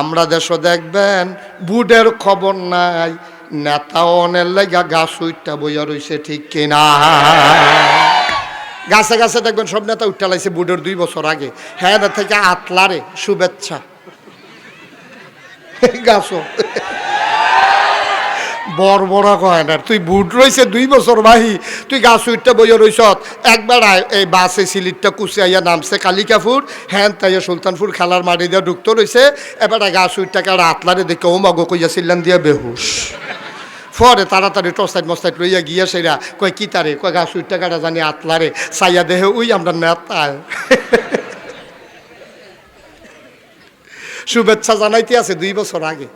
আমরা দেশ দেখবেন, বুডের খবর নাই নেতা অনেক লেগা গাছ উঠটা বইয়া রয়েছে ঠিক কিনা। গাছে গাছে দেখবেন সব নেতা উঠটা লাইছে বুডের দুই বছর আগে। হ্যাঁ থেকে আতলারে শুভেচ্ছা। গাছও বড় বড় কয় না। তুই বুট রইছে দুই বছর বাহি, তুই গাছ উইটটা বইয়া রইছ। একবার এই বাসে সিলিটটা কুচিয়াইয়া নামছে কালিকাপুর হ্যাঁ তাইয়া সুলতানপুর খেলার মাটি দিয়ে ঢুকতে রইছে। এবার গাছ উইটটাকে আর আতলারে দেখে, ও মাগো কইয়া ছিলেন দিয়া বেহুশ। পরে তাড়াতাড়ি টসাইট মস্তাইট লইয়া গিয়া সেরা, কয়, কি তারে? কয় গাছ উইটটা কাটা জানি আতলারে সাইয়া দেহে উই, আমরা নেতায় শুভেচ্ছা জানাইতে আছে দুই বছর আগে।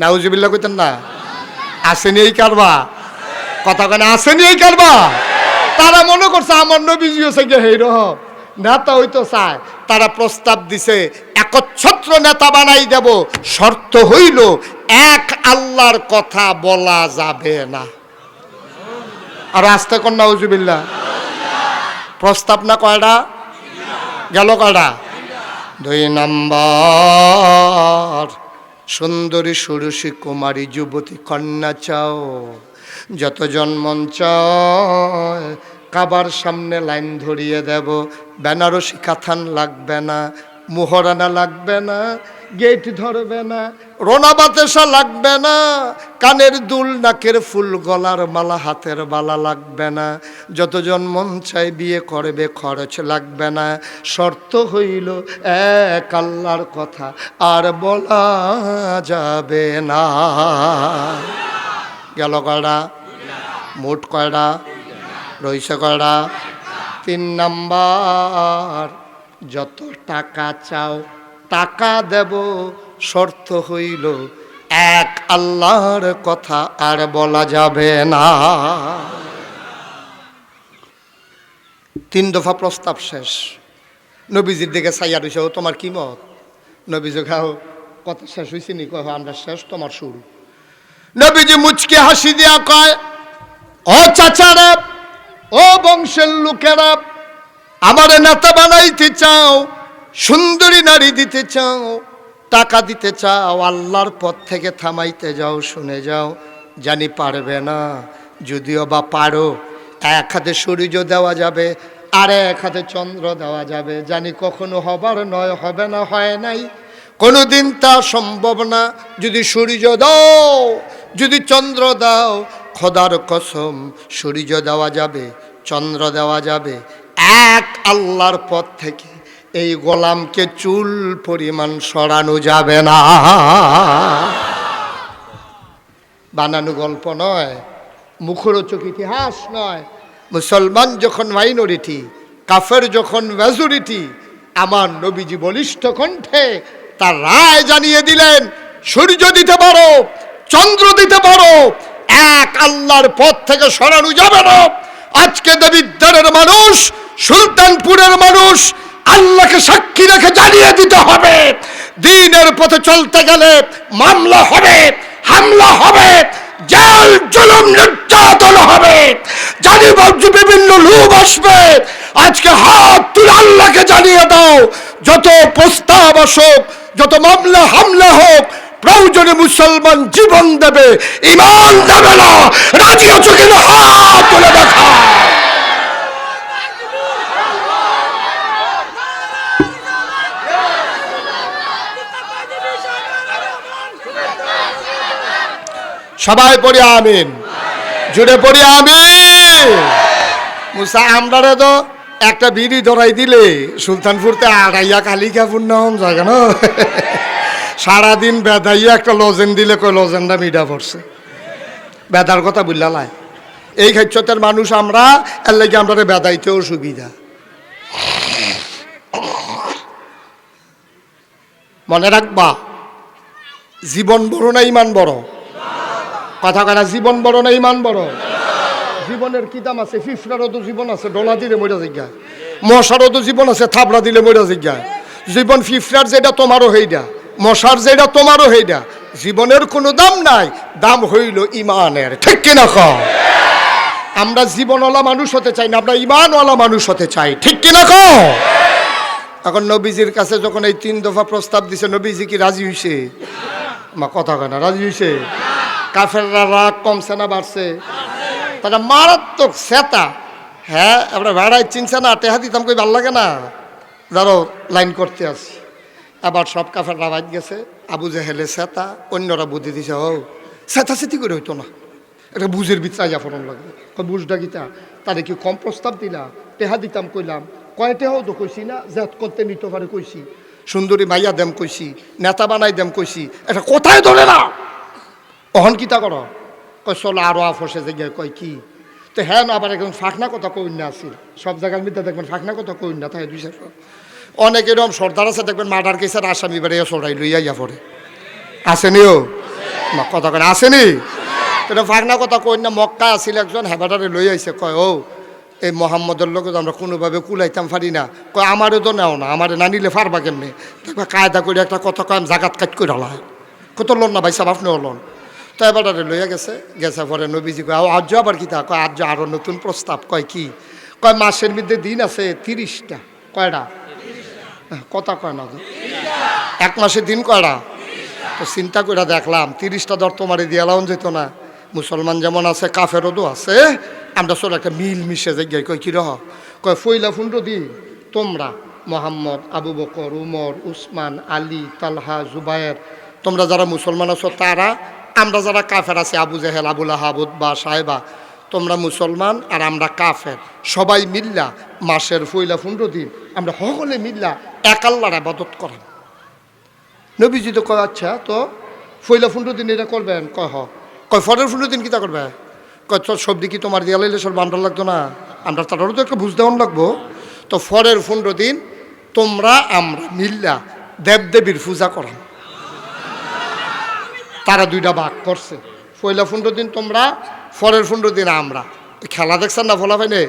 নাউজুবিল্লা কইতেন না? আসেনি এই কারবা। কথা কেন আসেনি এই কারবা। তারা মনে করছে আমার নবীজি হচ্ছে গিয়ে হেই রহ। নেতা হইতো চায়। তারা প্রস্তাব দিছে, একচ্ছত্র নেতা বানাই দেব। শর্ত হইল, এক আল্লাহর কথা বলা যাবে না। আর আস্তে কন্যা উজুবিল্লা প্রস্তাব না কয়টা? গেল কয়টা? দুই নম্বর। সুন্দরী সুরসী কুমারী যুবতী কন্যা চাও, যত মন চায়, কাবার সামনে লাইন ধরিয়ে দেব, বেনারসি কাথান লাগবে না, মোহরানা লাগবে না গেট ধরবে না, রোনা বাতেসা লাগবে না, কানের দুল, নাকের ফুল, গলার মালা, হাতের বালা লাগবে না। যতজন মন চাই বিয়ে করবে, খরচ লাগবে না। শর্ত হইল এক আল্লাহর কথা, আর বলা যাবে না। গেল কয়টা মোট কয়টা রইছে কয়টা তিন নাম্বার, যত টাকা চাও টাকা দেব, শর্ত হইল এক, আল্লাহর কথা আর বলা যাবে না। তিন দফা প্রস্তাব শেষ। নবীজির দিকে চাইয়া রইছে ও, তোমার কি মত? নবীজি, খাও, কথা শেষ হয়েছে নি? কয় আমরা শেষ, তোমার শুরু। নবীজি মুচকে হাসি দিয়া কয়, ও চাচারা, ও বংশের লোকেরা, আমার নেতা বানাইতে চাও সুন্দরী নারী দিতে চাও, টাকা দিতে চাও, আল্লাহর পথ থেকে থামাইতে যাও, শুনে যাও, জানি পারবে না। যদিও বা পারো, এক হাতে সূর্য দেওয়া যাবে, আর এক হাতে চন্দ্র দেওয়া যাবে। জানি কখনো হবার নয়, হবে না, হয় নাই। কোনোদিন তা সম্ভব না। যদি সূর্য দাও, যদি চন্দ্র দাও, খোদার কসম, সূর্য দেওয়া যাবে, চন্দ্র দেওয়া যাবে, এক আল্লাহর পথ থেকে। এই গোলামকে চুল পরিমাণ সরানো যাবে না। বানানো গল্প নয়, মুখরোচক ইতিহাস নয়। মুসলমান যখন মাইনরিটি কাফের যখন মেজরিটি আমার নবীজি বলিষ্ঠ কণ্ঠে তার রায় জানিয়ে দিলেন, সূর্য দিতে পারো, চন্দ্র দিতে পারো, এক আল্লাহর পথ থেকে সরানো যাবে না। আজকে দেবিদ্বারের মানুষ, সুলতানপুরের মানুষ আল্লাহকে সাক্ষী রেখে জানিয়ে দিতে হবে। দিনের পথে চলতে গেলে মামলা হবে, হামলা হবে, জেল, জুলুম, নির্যাতন হবে। জানি ভাবছি বিভিন্ন লোক আসবে। আজকে হাত তুলে আল্লাহকে জানিয়ে দাও, যত প্রস্তাব আসুক, যত মামলা, হামলা হোক, প্রয়োজনে মুসলমান জীবন দেবে ইমান দেবে না। রাজি আছো কিনা? হাত তুলে দেখা সবাই পড়ি আমিন। জুড়ে পড়ি আমিন। মুসা আমরারে তো একটা বিড়ি ধরাই দিলে সুলতানপুরতে আড়াইয়া কালিকাপুর নাম জায়গা না? সারাদিন বেদাইয়া একটা লজেন দিলে কয় লজেনটা মিডা পড়ছে। বেদার কথা বুঝলালাই এই ক্ষেত্রতের মানুষ আমরা এর লাগে আমরা বেদাইতেও সুবিধা। মনে রাখবা জীবন বড় না ইমান বড়? কথা কথা জীবন বড় না ইমান বড়? জীবনের কি দাম আছে? ফিফরারও তো জীবন আছে, ডলা দিলে মরা জিজ্ঞায় মশারও তো জীবন আছে থাবড়া দিলে মরা জিজ্ঞায় জীবন ফিফরার যেটা, তোমারও হইডা মশার যেটা, তোমারও হইডা জীবনের কোনো দাম নাই, দাম হইল ইমানের। ঠিক কিনা ক আমরা জীবনওয়ালা মানুষ হতে চাই না, আমরা ইমানওয়ালা মানুষ হতে চাই। ঠিক কিনা ক এখন নবীজির কাছে যখন এই তিন দফা প্রস্তাব দিছে, নবীজি কি রাজি হইছে? মা, কথা কয় না, রাজি হইছে? কাফেররা রাগ কমছে না বাড়ছে। তারা মারাত্মক সেতা। হ্যাঁ আমরা ভাড়ায় চিনছে না, টেহা দিতাম কই, ভালো লাগে না। ধরো, লাইন করতে আসি। আবার সব কাফেররা বাজ গেছে। আবু জেহেলে সেতা, অন্যরা বুদ্ধি দিছে, ও, সেতা সেতি করে হইতো না। এটা বুঝের ভিতরে ফোরন লাগবে বুঝটা গীতা তারে কি কম প্রস্তাব দিলাম টেহা দিতাম কইলাম। কয়, টেহাও তো কইছি না, জেদ করতে নিতে পারে কইছি। সুন্দরী মাইয়া দেম কইছি, নেতা বানাই দেম কইছি। এটা কোথায় ধরে না? অহন কিতা কর? কয়, চলো আরও আফসে যে কয়, কি? তো হ্যাঁ আবার একদম ফাঁকনা কথা কই না আসিল সব জায়গার মধ্যে দেখবেন ফাঁকনা কথা কই না, তাই দুই অনেক এরকম সর্দার আছে, দেখবেন মার্ডার কেসের আসামি বেড়ে সরাই লইয়া ইয়া পড়ে। আসেনিও মা, কথা করে আসেনি? এটা ফাঁকনা কথা কই না মক্কা আসিল একজন হেবাটারে লই আইছে, কয়, ও, এই মোহাম্মদের লোক আমরা কোনোভাবে কুলাইতাম পারি না। কয়, আমারও তো নেও না, আমারে না নিলে পারবা কেমনে? দেখবা কায়দা করে একটা কথা কয় জাগাত কাট করে হলা কত লোন না ভাই সাহেব আপনিও লোন। তো এবারে লইয়া গেছে। গেছে পরে নবীজি কয় আজ আবার কি তা? কয়, আজ আরও নতুন প্রস্তাব। কয়, কি? কয়, মাসের মধ্যে দিন আছে তিরিশটা। কয়টা? কথা কয় না এক মাসে দিন কয়টা? তো চিন্তা করে দেখলাম, তিরিশটা দর তোমারে দিয়ালাম যেত না। মুসলমান যেমন আছে, কাফেরও আছে। আমরা চলো একটা মিল মিশে যাই কয়, কি রহ কয়, ফইলা ফুন্ডো দি, তোমরা মোহাম্মদ, আবু বকর, উমর, উসমান, আলী, তালহা, জুবায়ের, তোমরা যারা মুসলমান আছো, তারা আমরা যারা কাফের আছি, আবু জাহেল আবুল আহাবুদ বা সাহেবা, তোমরা মুসলমান আর আমরা কাফের। সবাই মিল্লা, মাসের ফইলা ফুন্ডো দিন আমরা সকলে মিল্লা এক আল্লাহর আবাদত করাম নবীজি তো কয় আচ্ছা তো ফইলা ফুন্ডো দিন এটা করবেন কয়, হ। কয় ফরের ফুন্ডো দিন কিতা করবে? কয় তো সবজি কি তোমার দিয়া লাইলে সব আমরা লাগতো না? আমরা তারও তো একটা বুঝতে লাগবো। তো ফরের ফুন্ডো দিন তোমরা, আমরা মিল্লা দেবদেবীর পূজা করাম তারা দুইটা ভাগ করছে। পয়লা ফুন্ডো দিন তোমরা ফরের ফুন্ডো দিন আমরা। খেলা দেখছেন না ফলা পাইনে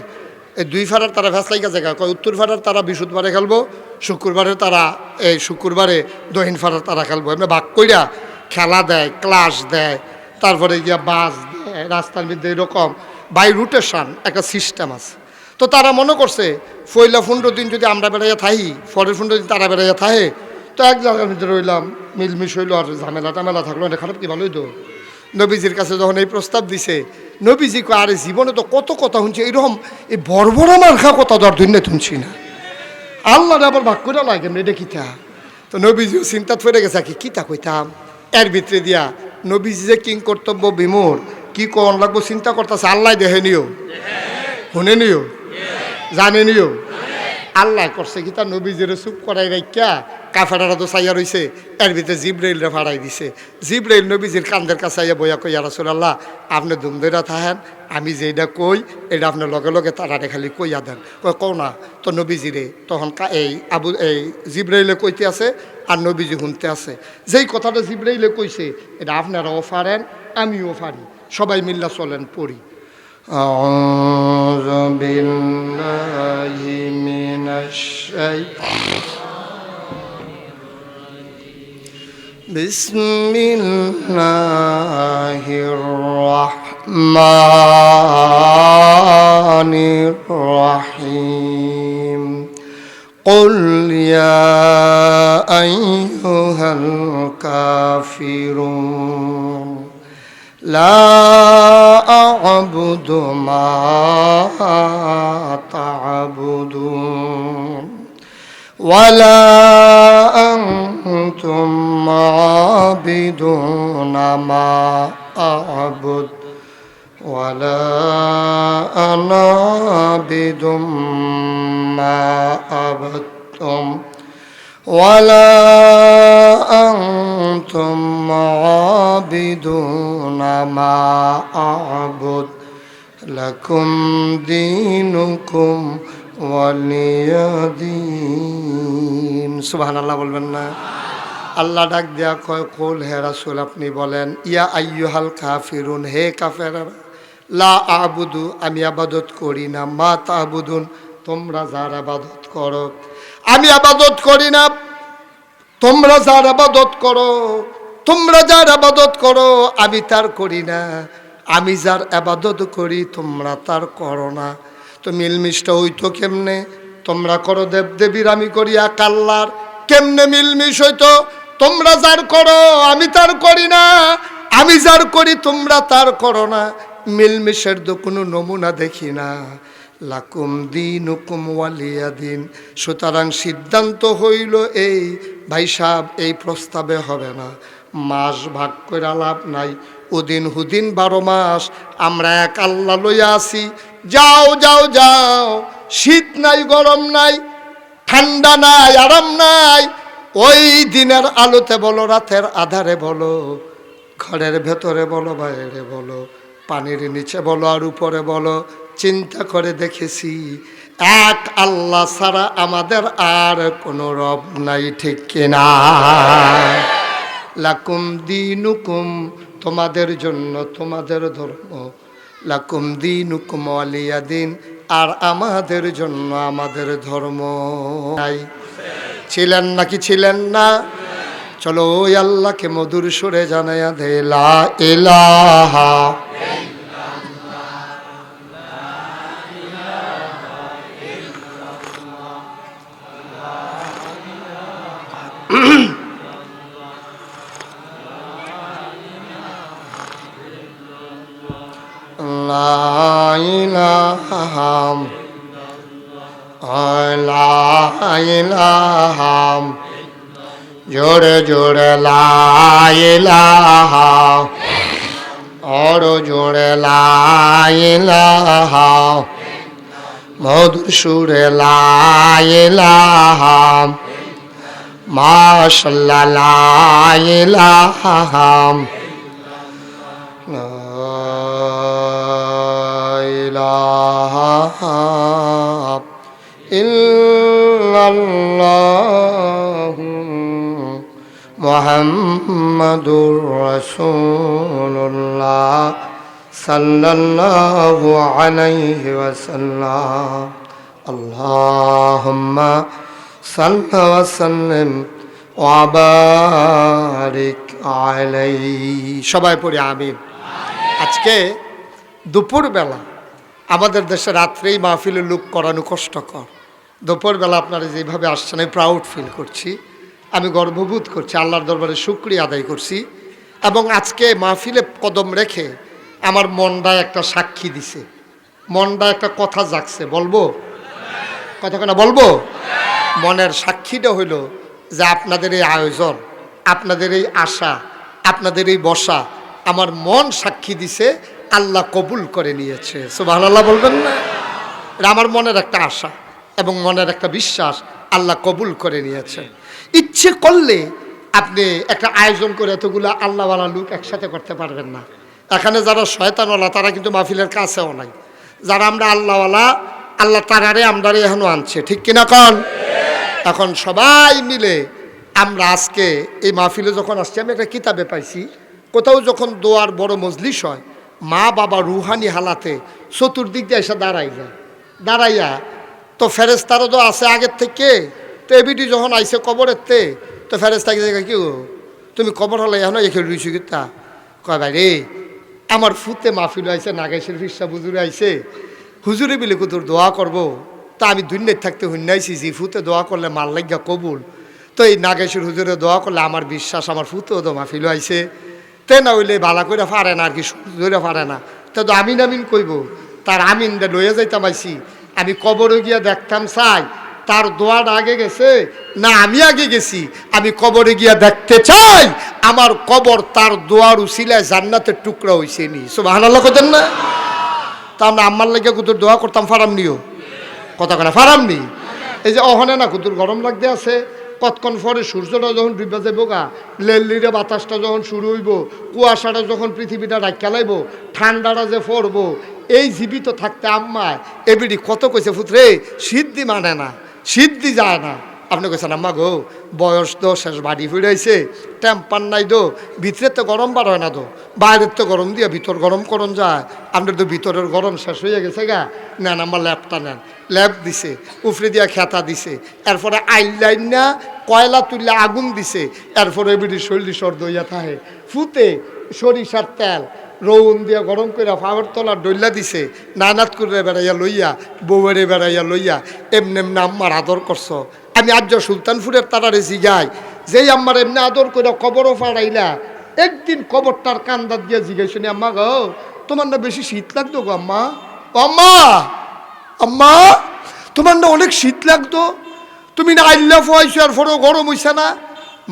এই দুই ফাড়ার তারা ভেসলাই গেছে কয়, উত্তর ফাড়ার তারা বৃহস্পতিবারে খেলব, শুক্রবারে তারা, এই শুক্রবারে দহিন ফাড়ার তারা খেলব। এমনি ভাগ কইরা খেলা দেয়, ক্লাস দেয়, তারপরে গিয়া বাস দেয়, রাস্তার মধ্যে এরকম বাই রুটেশন একটা সিস্টেম আছে। তো তারা মনে করছে ফয়লা ফুন্ডো দিন যদি আমরা বেড়াইয়া থাকি ফরের ফুন্ডো দিন তারা বেড়াইয়া থাকে তো এক জায়গার মধ্যে রইলাম, মিলমিশ হইল আর ঝামেলা টামেলা থাকল, এটা খারাপ কি ভালোই তো নবীজির কাছে যখন এই প্রস্তাব দিছে, নবীজি আরে জীবনে তো কত কথা শুনছি, এরকম এই বড় মার্খা কথা দর দুনিয়া শুনছি না। আল্লাহ আবার ভাগ করে লাগে এটা কিতা? তো নবীজিও চিন্তা ফেরে গেছে কি কিতা কইতাম? এর ভিতরে দিয়া নবীজি যে কিং কর্তব্য বিমোর কি কোন লাগবো চিন্তা করতেছে, আল্লাহ দেখে নিও। শুনে নিও। জানে নিও। আল্লাহ করছে কি তার নবীজিরে চুপ করাই রাখিয়া কাফেরারা তো চাইয়া রইছে এর ভিতরে জিব্রাইলরে ফাড়াই দিছে জিব্রাইল নবীজির কান্দের কাছে আইয়া বইয়া কইয়া রাসুল আল্লাহ আপনি দুমদইরা থাকেন আমি যেটা কই এটা আপনার লগে লগে তারারে খালি কইয়া দেন কই কও না তো নবীজিরে তখন কা এই আবু এই জিব্রাইলে কইতে আছে আর নবীজি শুনতে আছে যেই কথাটা জিব্রাইলে কইছে এটা আপনারাও পারেন আমিও পারি সবাই মিল্লা চলেন পড়ি أعوذ بالله من الشيطان بسم الله الرحمن الرحيم. قل يا أيها الكافرون لا أعبد ما تعبدون. ولا أنتم عابدون ما أعبد ولا أنا عابد ما عبدتم ولا أنتم عابدون ما أعبد لكم دينكم ওয়ালিয়াদিম সুবাহান আল্লাহ বলবেন না। আল্লাহ ডাক দেয়া কয়, কোল হে রাসুল, আপনি বলেন, ইয়া আইয়ুহাল কাফিরুন, হে কাফেরা লা আবুদু, আমি আবাদত করি না। মা তাবুদুন, তোমরা যার আবাদত করো। আমি আবাদত করি না। তোমরা যার আবাদত করো। তোমরা যার আবাদত করো, আমি তার করি না। আমি যার আবাদত করি, তোমরা তার করো না। তো মিলমিশটা হইতো কেমনে? তোমরা করো দেব দেবীর আমি করি এক আল্লাহর। কেমনে মিলমিশ হইতো? তোমরা যার করো, আমি তার করি না। আমি যার করি, তোমরা তার করো না। মিলমিশের তো কোনো নমুনা দেখি না। লাকুম দিন হুকুম ওয়ালিয়া দিন সুতরাং সিদ্ধান্ত হইল এই, ভাই সাহেব, এই প্রস্তাবে হবে না। মাস ভাগ করে লাভ নাই। ওদিন হুদিন বারো মাস, আমরা এক আল্লাহ লইয়া আসি। যাও যাও যাও। শীত নাই, গরম নাই, ঠান্ডা নাই, আরাম নাই। ওই দিনের আলোতে বলো, রাতের আধারে বলো, ঘরের ভেতরে বলো, বাইরে বলো, পানির নিচে বলো আর উপরে বলো, চিন্তা করে দেখেছি, এক আল্লাহ ছাড়া আমাদের আর কোনো রব নাই, ঠিক কিনা লাকুম দিনুকুম, তোমাদের জন্য তোমাদের ধর্ম লাকুম দিনুকুম আলিয়া দিন। আর আমাদের জন্য আমাদের ধর্ম নাই। ছিলেন নাকি ছিলেন না? চলো ওই আল্লাহকে মধুর সুরে জানাইয়া দে লা ইলাহা লা ইলাহা জোরে জোরে লাইলাহা और জোরে লাইলাহা মধুর সুরে লাইলাহা মাশাল্লাহ লাইলাহা লা ইল্লাল্লাহু মুহাম্মাদুর রাসূলুল্লাহ সাল্লাল্লাহু আলাইহি ওয়াসাল্লাম। আল্লাহুম্মা সাল্লি ওয়া সাল্লিম ওয়া বারিক আলাইহি। সবাই পড়ি আমিন। আজকে দুপুরবেলা আমাদের দেশে রাত্রেই মাহফিলে লুক করানো কষ্টকর। দুপুরবেলা আপনারা যেভাবে আসছেন, আমি প্রাউড ফিল করছি। আমি গর্ববোধ করছি, আল্লাহর দরবারে শুক্রিয়া আদায় করছি। এবং আজকে মাহফিলে কদম রেখে আমার মনটা একটা সাক্ষী দিছে। মনটা একটা কথা জাগছে, বলব? কতক্ষণ বলব? মনের সাক্ষীটা হইল যে আপনাদের এই আয়োজন, আপনাদের এই আশা, আপনাদের এই বসা আমার মন সাক্ষী দিছে, আল্লাহ কবুল করে নিয়েছে। সুবাহ আল্লাহ বলবেন না? এটা আমার মনের একটা আশা। এবং মনের একটা বিশ্বাস আল্লাহ কবুল করে নিয়েছেন। ইচ্ছে করলে আপনি একটা আয়োজন করে এতগুলো আল্লাহওয়ালা লোক একসাথে করতে পারবেন না। এখানে যারা শয়তানওয়ালা, তারা কিন্তু মাহফিলের কাছেও নাই। যারা আমরা আল্লাহওয়ালা, আল্লাহ তারারে আমরারে এখনও আনছে। ঠিক কিনা কন? এখন সবাই মিলে আমরা আজকে এই মাহফিলে যখন আসছি, আমি একটা কিতাবে পাইছি। কোথাও যখন দোয়ার বড় মজলিস হয় মা বাবা রুহানি হালাতে চতুর্দিক দিয়ে এসে দাঁড়াই যায় দাঁড়াইয়া তো ফেরেস্তারও তো আছে আগের থেকে। তো এবিটি যখন আইসে কবরের তে তো ফেরেস্তাকে দেখে কি তুমি কবর হলে এখন এখানে রুইছি কিতা কয় ভাই রে, আমার ফুতে মাহফিল আইছে নাগেশের ফিসা হুজুরে আইছে। হুজুরে বিলে কুতুর দোয়া করব? তা আমি দুনিয়ায় থাকতে হুন্নাইছি যে ফুতে দোয়া করলে মাল লাগিয়া কবুল। তো এই নাগেশ্বর হুজুরে দোয়া করলে আমার বিশ্বাস, আমার ফুতেও তো মাহফিল আইছে তে না হইলে বালা করে পারে না আর কি ধরে পারে না। তা আমিন আমিন কইব। তার আমিনটা লইয়া যাইতাম আইছি। আমি কবরে গিয়া দেখতাম চাই তার দোয়াটা আগে গেছে? না, আমি আগে গেছি। আমি কবরে গিয়া দেখতে চাই, আমার কবর তার দোয়ার উসিলায় জান্নাতের টুকরা হইছে নি। সব হানাল্লা করতেন না? তা আমরা আম্মার লেগে কুতুর দোয়া করতাম, ফারাম নিও। কথা কেনা ফারাম নি? এই যে অহনে না কুতুর গরম লাগতে আছে, কতক্ষণ পরে সূর্যটা যখন ডুবে যাব গা, লেল্লিরে বাতাসটা যখন শুরু হইব, কুয়াশাটা যখন পৃথিবীটা ডাক্কা লাইব, ঠান্ডাটা যে পড়ব এই জীবিত থাকতে আম্মায় এবিডি কত কইছে ফুতরে সিদ্ধি মানে না, সিদ্ধি যায় না। আপনি কইছেন, আম্মা গো, বয়স তো শেষ, বাড়ি ফিরাইছে, টেম্পার নাই দো ভিতরে তো গরম বার হয় না তো, বাইরের তো গরম দিয়ে ভিতর গরম করন যায়, আপনার তো ভিতরের গরম শেষ হয়ে গেছে গা। নেন আমার ল্যাপটা নেন ল্যাপ দিছে, উফরে দিয়া খেতা দিছে, এরপরে আইলাইন না, কয়লা তুললে আগুন দিছে, এরপরে এবিডি শরীর সর্দ হইয়া থাকে। ফুতে সরিষার তেল রৌন দিয়া গরম করে ফাওয়ার তলা ডইলা দিছে, নানাত করে বেড়াইয়া লইয়া, বউয়েরে বেড়াইয়া লইয়া, এমনি এমনি আম্মার আদর করছ। আমি আজ সুলতানপুরের তারারে জিগাই, যেই আম্মার এমনি আদর করে কবরও ফাড়াইলা, একদিন কবরটার কান্দাত দিয়া জিগাইছো নি আম্মা গো, তোমার না বেশি শীত লাগতো গো আম্মা? আম্মা আম্মা, তোমার না অনেক শীত লাগতো? তুমি না আইল্লা ফোয়াইছো আর ফোরও গরম হইছে না?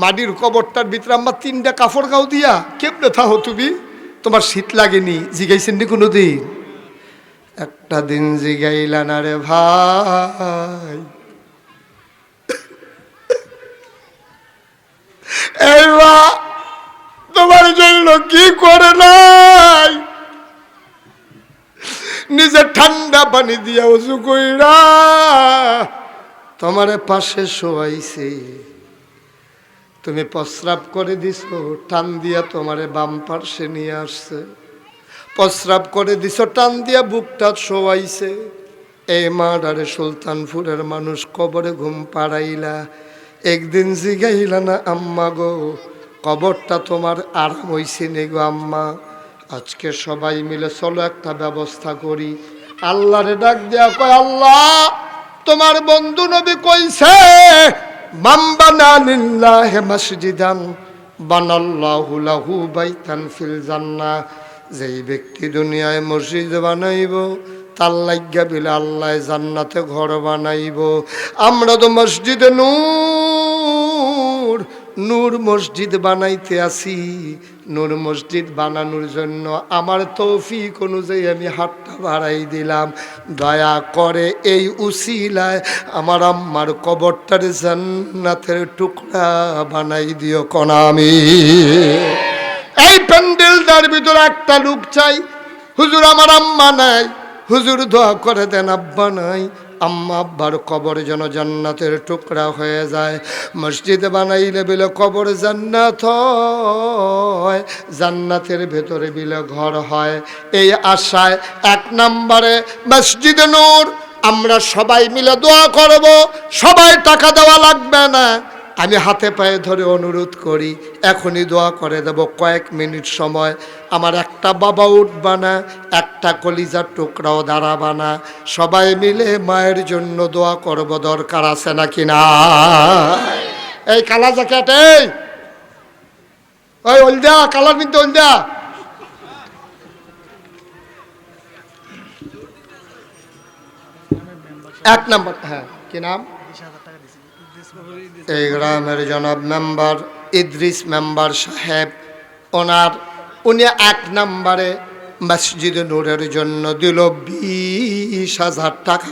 মাটির কবরটার ভিতরে আমার তিনটা কাপড় গাও দিয়া, কেমনে থাকো তুমি? তোমার শীত লাগেনি? জিগাইছেন নি কোনো দিন একটা দিন জিগাইলা না রে ভাই তোমার জন্য কি করে নাই? নিজে ঠান্ডা পানি দিয়া উজু কইরা তোমার পাশে শোয়াইছে। তুমি প্রস্রাব করে দিছো, টান দিয়া তোমারে বাম পার্শ্বে নিয়ে আসছে। প্রস্রাব করে দিছো, টান দিয়া বুকটা শোয়াইছে। এই মাডারে সুলতানপুরের মানুষ কবরে ঘুম পাড়াইলা। একদিন জিগাইলা না, আম্মা গো, কবরটা তোমার আরাম হইছে নে গো আম্মা। আজকে সবাই মিলে চলো একটা ব্যবস্থা করি। আল্লাহরে ডাক দেয়া কয়, আল্লাহ, তোমার বন্ধু নবী কইছে মাম্বানা বানাল্লাহু ফিল যেই ব্যক্তি দুনিয়ায় মসজিদ বানাইব, তার লাইজ্ঞা বিলে আল্লাহ জান্নাতে ঘর বানাইব। আমরা তো মসজিদ নূর নূর মসজিদ বানাইতে আসি। নূর মসজিদ বানানোর জন্য আমার তৌফিক অনুযায়ী আমি হাতটা বাড়াই দিলাম। দয়া করে এই উসিলায় আমার আম্মার কবরটার জান্নাতের টুকরা বানাই দিও কনামি। এই প্যান্ডেলটার ভিতরে একটা লোক চাই। হুজুর আমার আম্মা নাই। হুজুর দোয়া করে দেন, আব্বা নাই। আম্মা আব্বার কবর যেন জান্নাতের টুকরা হয়ে যায়। মসজিদ বানাইলে বিলে কবর জান্নাত জান্নাতের ভেতরে বিলে ঘর হয়। এই আশায় এক নম্বরে মসজিদ নূর। আমরা সবাই মিলে দোয়া করব। সবাই টাকা দেওয়া লাগবে না। আমি হাতে পায়ে ধরে অনুরোধ করি, এখনই দোয়া করে দেব, কয়েক মিনিট সময়। আমার একটা বাবা উঠবা না, একটা কলিজার টুকরাও দাঁড়াবা না। সবাই মিলে মায়ের জন্য দোয়া করব, দরকার আছে নাকি না? এই কালা জ্যাকেট, এই! ওই ওলদা কালার কিন্তু ওলদা এক নম্বর হ্যাঁ কি নাম? এই গ্রামের জনাব মেম্বার, ইদ্রিস মেম্বার সাহেব, ওনার, উনি এক নম্বরে মসজিদ নূরের জন্য দিল বিশ হাজার টাকা।